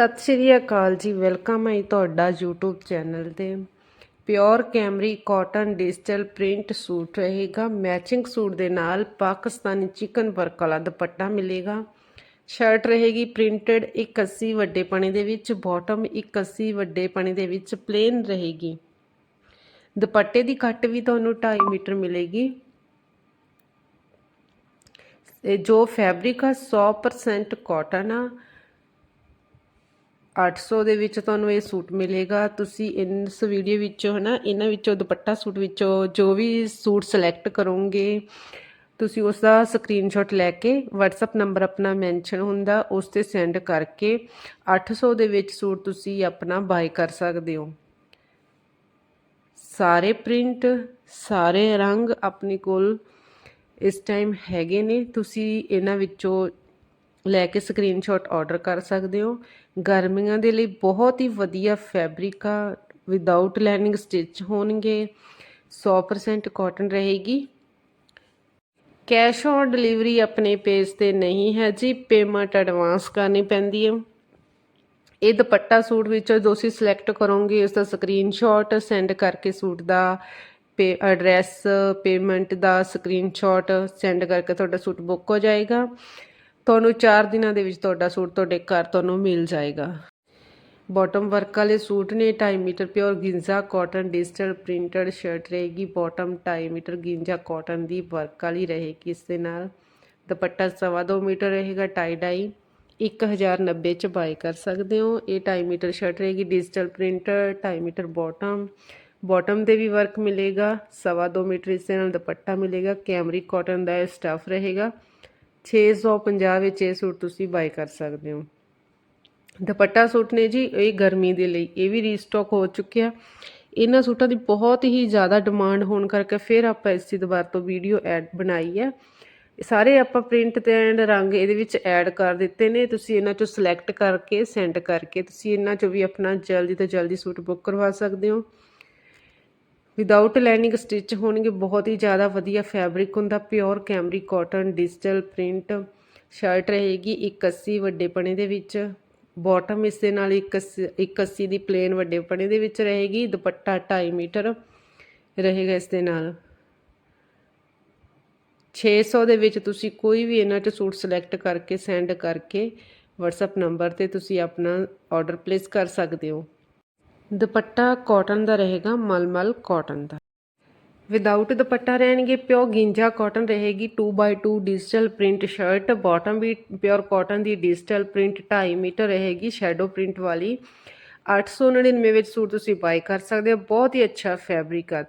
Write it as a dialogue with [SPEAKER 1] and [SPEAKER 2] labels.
[SPEAKER 1] ਸਤਿ ਸ਼੍ਰੀ ਅਕਾਲ ਜੀ, ਵੈਲਕਮ ਹੈ ਤੁਹਾਡਾ YouTube ਚੈਨਲ ਤੇ। Pure cambric cotton digital print suit ਰਹੇਗਾ। ਮੈਚਿੰਗ ਸੂਟ ਦੇ ਨਾਲ ਪਾਕਿਸਤਾਨੀ ਚਿਕਨ ਵਰਕ ਵਾਲਾ ਦੁਪੱਟਾ ਮਿਲੇਗਾ। ਸ਼ਰਟ ਰਹੇਗੀ ਪ੍ਰਿੰਟਡ 81 ਵੱਡੇ ਪਣੇ ਦੇ ਵਿੱਚ। ਬਾਟਮ 81 ਵੱਡੇ ਪਣੇ ਦੇ ਵਿੱਚ ਪਲੇਨ ਰਹੇਗੀ। ਦੁਪੱਟੇ ਦੀ ਕੱਟ ਵੀ ਤੁਹਾਨੂੰ 2.5 ਮੀਟਰ ਮਿਲੇਗੀ। ਜੋ ਫੈਬਰਿਕ ਆ 100% ਕਾਟਨ ਆ। 800 ਦੇ ਵਿੱਚ ਤੁਹਾਨੂੰ ਇਹ ਸੂਟ ਮਿਲੇਗਾ। ਤੁਸੀਂ ਇਸ ਵੀਡੀਓ ਵਿੱਚੋਂ ਹਨਾ, ਇਹਨਾਂ ਵਿੱਚੋਂ ਦੁਪੱਟਾ ਸੂਟ ਵਿੱਚੋਂ ਜੋ ਵੀ ਸੂਟ ਸਿਲੈਕਟ ਕਰੋਗੇ, ਤੁਸੀਂ ਉਸ ਦਾ ਸਕਰੀਨਸ਼ਾਟ ਲੈ ਕੇ WhatsApp ਨੰਬਰ ਆਪਣਾ ਮੈਂਸ਼ਨ ਹੁੰਦਾ, ਉਸ ਤੇ ਸੈਂਡ ਕਰਕੇ 800 ਦੇ ਵਿੱਚ ਸੂਟ ਤੁਸੀਂ ਆਪਣਾ ਬਾਈ ਕਰ ਸਕਦੇ ਹੋ। ਸਾਰੇ ਪ੍ਰਿੰਟ ਸਾਰੇ ਰੰਗ ਆਪਣੇ ਕੋਲ ਇਸ ਟਾਈਮ ਹੈਗੇ ਨੇ। ਤੁਸੀਂ ਇਹਨਾਂ ਵਿੱਚੋਂ ਲੈ ਕੇ ਸਕਰੀਨਸ਼ਾਟ ਆਰਡਰ ਕਰ ਸਕਦੇ ਹੋ। ਗਰਮੀਆਂ ਦੇ ਲਈ ਬਹੁਤ ਹੀ ਵਧੀਆ ਫੈਬਰਿਕ ਆ। ਵਿਦਆਊਟ ਲਾਈਨਿੰਗ ਸਟਿਚ ਹੋਣਗੇ। 100% ਕਾਟਨ ਰਹੇਗੀ। ਕੈਸ਼ ਔਨ ਡਿਲੀਵਰੀ ਆਪਣੇ ਪੇਜ ਤੇ ਨਹੀਂ ਹੈ ਜੀ। ਪੇਮੈਂਟ ਐਡਵਾਂਸ ਕਰਨੀ ਪੈਂਦੀ ਹੈ। ਇਹ ਦੁਪੱਟਾ ਸੂਟ ਵਿੱਚੋਂ ਤੁਸੀਂ ਸਿਲੈਕਟ ਕਰੋਗੇ, ਉਸ ਦਾ ਸਕਰੀਨਸ਼ਾਟ ਸੈਂਡ ਕਰਕੇ ਸੂਟ ਦਾ ਪੇ ਐਡਰੈਸ ਪੇਮੈਂਟ ਦਾ ਸਕਰੀਨਸ਼ਾਟ ਸੈਂਡ ਕਰਕੇ ਤੁਹਾਡਾ ਸੂਟ ਬੁੱਕ ਹੋ ਜਾਏਗਾ। ਤੁਹਾਨੂੰ 4 ਦਿਨਾਂ ਦੇ ਵਿੱਚ ਤੁਹਾਡਾ ਸੂਟ ਤੁਹਾਡੇ ਘਰ ਤੁਹਾਨੂੰ ਮਿਲ ਜਾਏਗਾ। ਬਾਟਮ ਵਰਕ ਵਾਲੇ ਸੂਟ ਨੇ 2.5 metre pure Ginza cotton digital printed shirt ਰਹੇਗੀ। ਬਾਟਮ 2.5 ਮੀਟਰ ਗਿੰਜ਼ਾ ਕਾਟਨ ਦੀ ਵਰਕ ਵਾਲੀ ਰਹੇਗੀ ਇਸ ਦੇ ਨਾਲ। ਦੁਪੱਟਾ ਸਵਾ ਦੋ ਮੀਟਰ ਰਹੇਗਾ ਟਾਈ ਡਾਈ 1090 ਚ ਬਾਈ ਕਰ ਸਕਦੇ ਹੋ। ਇਹ 2.5 ਮੀਟਰ ਸ਼ਰਟ ਰਹੇਗੀ digital printer 2.5 metre bottom bottom ਤੇ ਵੀ ਵਰਕ ਮਿਲੇਗਾ, ਸਵਾ ਦੋ ਮੀਟਰ ਇਸ ਦੇ ਨਾਲ ਦੁਪੱਟਾ ਮਿਲੇਗਾ। ਕੈਮਰੀ ਕਾਟਨ ਦਾ ਇਹ ਸਟਫ ਰਹੇਗਾ। 650 ਵਿੱਚ ਇਹ ਸੂਟ ਤੁਸੀਂ ਬਾਈ ਕਰ ਸਕਦੇ ਹੋ। ਦੁਪੱਟਾ ਸੂਟ ਨੇ ਜੀ, ਇਹ ਗਰਮੀ ਦੇ ਲਈ ਇਹ ਵੀ ਰੀਸਟਾਕ ਹੋ ਚੁੱਕਿਆ। ਇਹਨਾਂ ਸੂਟਾਂ ਦੀ ਬਹੁਤ ਹੀ ਜ਼ਿਆਦਾ ਡਿਮਾਂਡ ਹੋਣ ਕਰਕੇ ਫਿਰ ਆਪਾਂ ਇਸ ਦੀ ਦੁਬਾਰਾ ਤੋਂ ਵੀਡੀਓ ਐਡ ਬਣਾਈ ਹੈ। ਸਾਰੇ ਆਪਾਂ ਪ੍ਰਿੰਟ ਤੇ ਐਂਡ ਰੰਗ ਇਹਦੇ ਵਿੱਚ ਐਡ ਕਰ ਦਿੱਤੇ ਨੇ। ਤੁਸੀਂ ਇਹਨਾਂ ਚੋਂ ਸਿਲੈਕਟ ਕਰਕੇ ਸੈਂਡ ਕਰਕੇ ਤੁਸੀਂ ਇਹਨਾਂ ਚੋਂ ਵੀ ਆਪਣਾ ਜਲਦੀ ਤੋਂ ਜਲਦੀ ਸੂਟ ਬੁੱਕ ਕਰਵਾ ਸਕਦੇ ਹੋ। ਵਿਦਆਊਟ ਲਾਈਨਿੰਗ ਸਟਿਚ ਹੋਣਗੇ ਬਹੁਤ ਹੀ ਜ਼ਿਆਦਾ ਵਧੀਆ ਫੈਬਰਿਕ ਹੁੰਦਾ pure cambric cotton digital print shirt ਰਹੇਗੀ 81 ਵੱਡੇ ਪਣੇ ਦੇ ਵਿੱਚ ਬਾਟਮ ਇਸ ਦੇ ਨਾਲ 81 ਦੀ ਪਲੇਨ ਵੱਡੇ ਪਣੇ ਦੇ ਵਿੱਚ ਰਹੇਗੀ, ਦੁਪੱਟਾ 2.5 ਮੀਟਰ ਰਹੇਗਾ ਇਸ ਦੇ ਨਾਲ। 600 ਦੇ ਵਿੱਚ ਤੁਸੀਂ ਕੋਈ ਵੀ ਇਹਨਾਂ ਚ ਸੂਟ ਸਿਲੈਕਟ ਕਰਕੇ ਸੈਂਡ ਕਰਕੇ WhatsApp ਨੰਬਰ ਤੇ ਤੁਸੀਂ ਆਪਣਾ ਆਰਡਰ ਪਲੇਸ ਕਰ ਸਕਦੇ ਹੋ। ਦੁਪੱਟਾ ਕਾਟਨ ਦਾ ਰਹੇਗਾ, ਮਲਮਲ ਕਾਟਨ ਦਾ। ਵਿਦਆਊਟ ਦੁਪੱਟਾ ਰਹਿਣਗੇ ਪਿਓ ਗਿੰਜਾ ਕਾਟਨ ਰਹੇਗੀ 2x2 digital print shirt bottom ਵੀ ਪਿਓਰ ਕਾਟਨ ਦੀ ਡਿਜੀਟਲ ਪ੍ਰਿੰਟ 2.5 ਮੀਟਰ ਰਹੇਗੀ ਸ਼ੈਡੋ ਪ੍ਰਿੰਟ ਵਾਲੀ। 899 ਵਿੱਚ ਸੂਟ ਤੁਸੀਂ ਬਾਈ ਕਰ ਸਕਦੇ ਹੋ, ਬਹੁਤ ਹੀ ਅੱਛਾ ਫੈਬਰਿਕ ਆ।